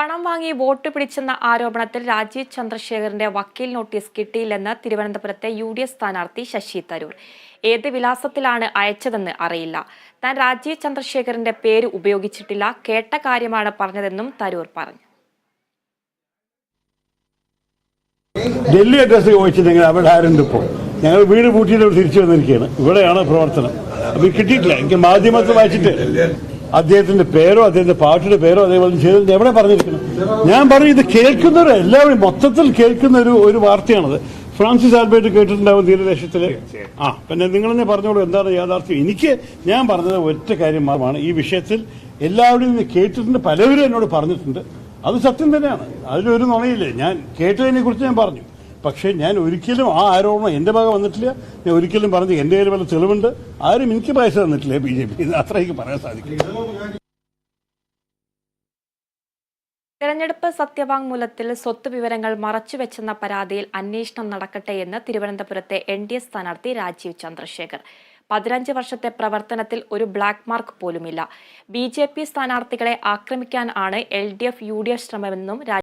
പണം വാങ്ങി വോട്ട് പിടിച്ചെന്ന ആരോപണത്തിൽ രാജീവ് ചന്ദ്രശേഖറിന്റെ വക്കീൽ നോട്ടീസ് കിട്ടിയില്ലെന്ന് തിരുവനന്തപുരത്തെ യു ഡി എഫ് സ്ഥാനാർത്ഥി ശശി തരൂർ. ഏത് വിലാസത്തിലാണ് അയച്ചതെന്ന് അറിയില്ല. താൻ രാജീവ് ചന്ദ്രശേഖറിന്റെ പേര് ഉപയോഗിച്ചിട്ടില്ല. കേട്ട കാര്യമാണ് പറഞ്ഞതെന്നും തരൂർ പറഞ്ഞു. ഡൽഹി അഡ്രസ് ചോദിച്ചിട്ടുണ്ടെങ്കിൽ അവിടെ ആരുണ്ട് ഇപ്പോൾ? ഞങ്ങൾ വീട് പൂട്ടിയിട്ട് തിരിച്ചു വന്നിരിക്കുകയാണ്. ഇവിടെയാണ് പ്രവർത്തനം. അപ്പൊ കിട്ടിയിട്ടില്ല. എനിക്ക് മാധ്യമത്തിൽ വായിച്ചിട്ട് അദ്ദേഹത്തിന്റെ പേരോ അദ്ദേഹത്തിന്റെ പാർട്ടിയുടെ പേരോ അതേപോലെ ചെയ്തത് എവിടെ പറഞ്ഞിരിക്കുന്നു? ഞാൻ പറഞ്ഞു ഇത് കേൾക്കുന്നവർ എല്ലാവരും മൊത്തത്തിൽ കേൾക്കുന്ന ഒരു ഒരു വാർത്തയാണത്. ഫ്രാൻസിസ് ആൽബർട്ട് കേട്ടിട്ടുണ്ടാവും തീരദേശത്തിൽ ആ പിന്നെ നിങ്ങൾ തന്നെ പറഞ്ഞോളൂ എന്താണ് യാഥാർത്ഥ്യം. എനിക്ക് ഞാൻ പറഞ്ഞത് ഒറ്റ കാര്യം മാത്രമാണ്. ഈ വിഷയത്തിൽ എല്ലാവരും ഇത് കേട്ടിട്ടുണ്ട് പലവരും എന്നോട് പറഞ്ഞിട്ടുണ്ട്. അത് സത്യം തന്നെയാണ്. അതിലൊരു നുണയില്ലേ? ഞാൻ കേട്ടതിനെ കുറിച്ച് ഞാൻ പറഞ്ഞു. പക്ഷേ ഞാൻ ഒരിക്കലും ആ ആരോപണം എന്റെ ഭാഗം വന്നിട്ടില്ല. ഞാൻ ഒരിക്കലും പറഞ്ഞു എന്റെ കയ്യിൽ വല്ല തെളിവുണ്ട്. ആരും എനിക്ക് പൈസ തന്നിട്ടില്ല ബി ജെ പി. അത്ര എനിക്ക് പറയാൻ സാധിക്കും തെരഞ്ഞെടുപ്പ് സത്യവാങ്മൂലത്തിൽ സ്വത്ത് വിവരങ്ങൾ മറച്ചുവെച്ചെന്ന പരാതിയിൽ അന്വേഷണം നടക്കട്ടെ എന്ന് തിരുവനന്തപുരത്തെ എൻ ഡി എ സ്ഥാനാർത്ഥി രാജീവ് ചന്ദ്രശേഖർ. പതിനഞ്ച് വർഷത്തെ പ്രവർത്തനത്തിൽ ഒരു ബ്ലാക്ക് മാർക്ക് പോലുമില്ല. ബി ജെ പി സ്ഥാനാർത്ഥികളെ ആക്രമിക്കാൻ ആണ് L D F U D F ശ്രമമെന്നും